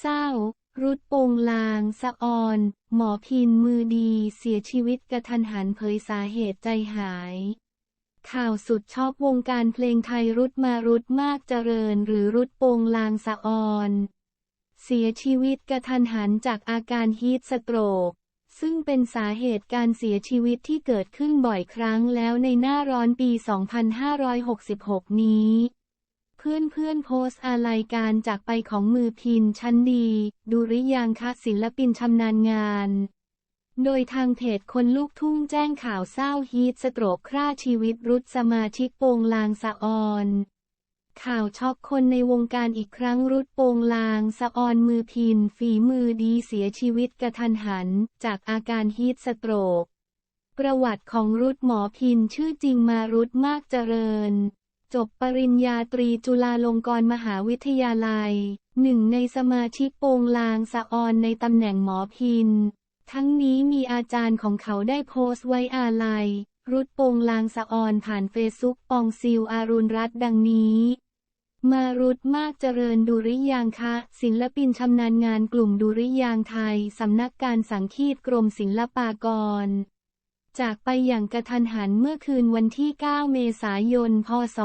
เศร้า รุดโปงลาง สะออน หมอพินมือดีเสียชีวิตกระทันหันเผยสาเหตุใจหาย ข่าวสุดชอบวงการเพลงไทยรุดมารุดมากเจริญหรือรุดโปงลางสะออน เสียชีวิตกระทันหันจากอาการฮีทสโตรกซึ่งเป็นสาเหตุการเสียชีวิตที่เกิดขึ้นบ่อยครั้งแล้วในหน้าร้อนปี 2566 นี้ เพื่อนเพื่อนโพสอาลัยการจากไปของมือพินชั้นดี ดูริยังคะศิลปินชำนาญงาน โดยทางเพจคนลูกทุ่งแจ้งข่าวเศร้าฮีทสโตรกฆ่าชีวิตรุดสมาชิกโปงลางสะออน ข่าวช็อกคนในวงการอีกครั้งรุดโปงลางสะออนมือพิน ฝีมือดีเสียชีวิตกระทันหัน จากอาการฮีทสโตรก ประวัติของรุดหมอพินชื่อจริงมารุดมากเจริญ จบปริญญาตรีจุฬาลงกรณ์มหาวิทยาลัย หนึ่งในสมาชิกโปงลางสะออนในตำแหน่งหมอพิน ทั้งนี้มีอาจารย์ของเขาได้โพสต์ไว้อาลัย รุดโปงลางสะออนผ่านเฟซบุ๊กปองซิลอารุณรัตน์ดังนี้มารุดมากเจริญดุริยางคะ ศิลปินชำนาญงานกลุ่มดุริยางค์ไทย สำนักการสังคีตกรมศิลปากร จากไปอย่างกระทันหันเมื่อคืนวันที่ 9 เมษายน พศ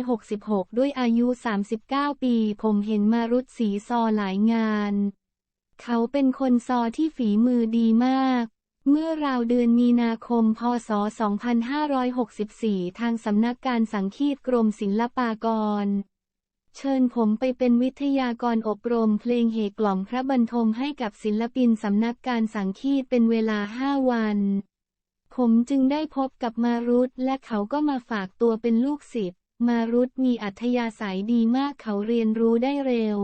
2566 ด้วยอายุ 39 ปี ผมเห็นมารุดสีซอหลายงาน เขาเป็นคนซอที่ฝีมือดีมาก เมื่อราวเดือนมีนาคม พศ 2564 ทางสำนักการสังคีตกรมศิลปากร เชิญผมไปเป็นวิทยากรอบรมเพลงเหกล่อมพระบรรทมให้กับศิลปินสำนักการสังคีตเป็นเวลาห้าวัน ผมจึงได้พบกับมารุตและเขาก็มาฝากตัวเป็นลูกศิษย์ มารุตมีอัธยาศัยดีมากเขาเรียนรู้ได้เร็ว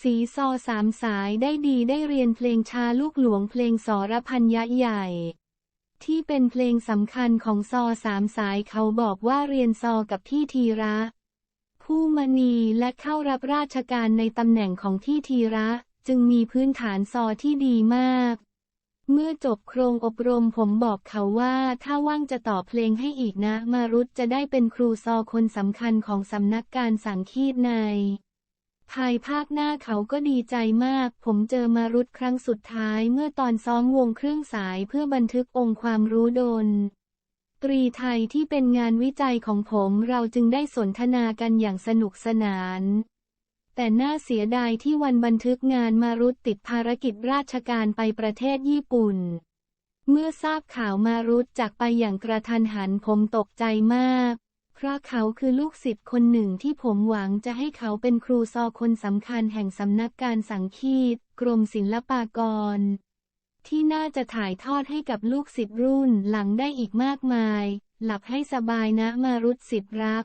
สีซอสามสายได้ดีได้เรียนเพลงชาลูกหลวงเพลงสรพันยะใหญ่ที่เป็นเพลงสำคัญของซอสามสายเขาบอกว่าเรียนซอกับพี่ธีระ ผู้มณีและเข้ารับราชการในตำแหน่งของที่ธีระ จึงมีพื้นฐานซอที่ดีมาก เมื่อจบโครงอบรมผมบอกเขาว่าถ้าว่างจะต่อเพลงให้อีกนะ มารุตจะได้เป็นครูซอคนสำคัญของสำนักการสังคีตใน ภายภาคหน้าเขาก็ดีใจมาก ผมเจอมารุตครั้งสุดท้ายเมื่อตอนซ้อมวงเครื่องสายเพื่อบันทึกองค์ความรู้ดน ตรีไทยที่เป็นงานวิจัยของผมเราจึงได้สนทนากันอย่างสนุกสนาน แต่น่าเสียดายที่วันบันทึกงานมารุตติดภารกิจราชการไปประเทศญี่ปุ่น เมื่อทราบข่าวมารุตจากไปอย่างกระทันหันผมตกใจมากเพราะเขาคือลูกศิษย์คนหนึ่งที่ผมหวังจะให้เขาเป็นครูซอคนสำคัญแห่งสำนักการสังคีต กรมศิลปากร ที่น่าจะถ่ายทอดให้กับลูกศิษย์รุ่นหลังได้อีกมากมาย หลับให้สบายนะมารุตศิษย์รัก